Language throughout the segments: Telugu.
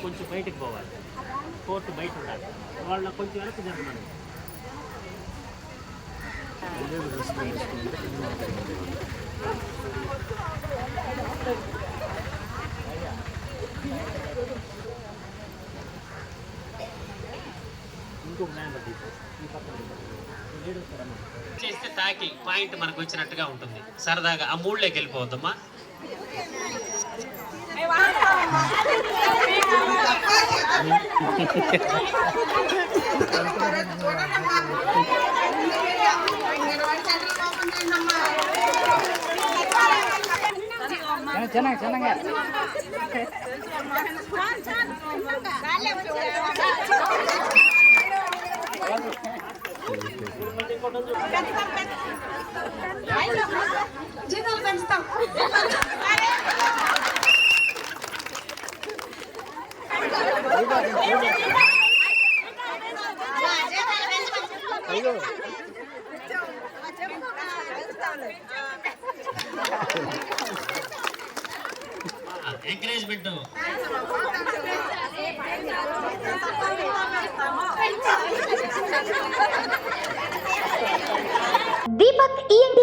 కొంచెం బయటికి పోవాలి కోర్టు బయట ఉండాలి వాళ్ళ కొంచెం వెనక్కి జరగమని ఇంకొక మ్యాంబర్ చేస్తే తాకి పాయింట్ మనకు వచ్చినట్టుగా ఉంటుంది సరదాగా ఆ మూడులోకి వెళ్ళిపోవద్దమ్మా ಚೆನ್ನಾಗಿ ಚೆನ್ನಾಗಿ జీతాలు పెంచుతాం ఎంకరేజ్మెంట్ దీపక్ ఈఎన్టీ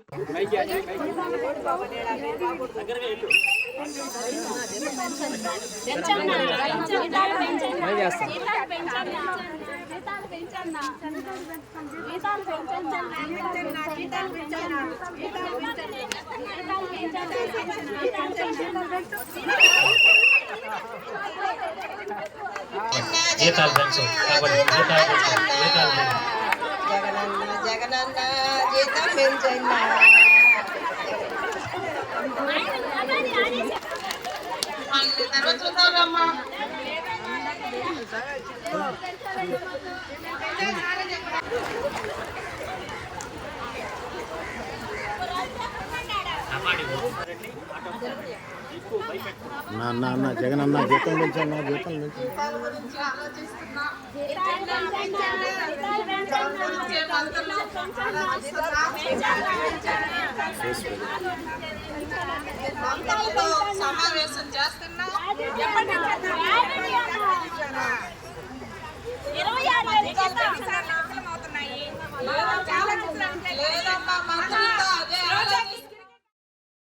జీతాలు పెంచు కాబట్టి జీతాలు పెంచు జీతాలు జగనన్న జగనన్న. జీతం పెంచన్నా తర్వాత చూద్దామమ్మా అమ్మాడి నా అన్న జగన్ అన్న జీతం పెంచన్న జీతం సమావేశం చేస్తున్నా. లేదమ్మా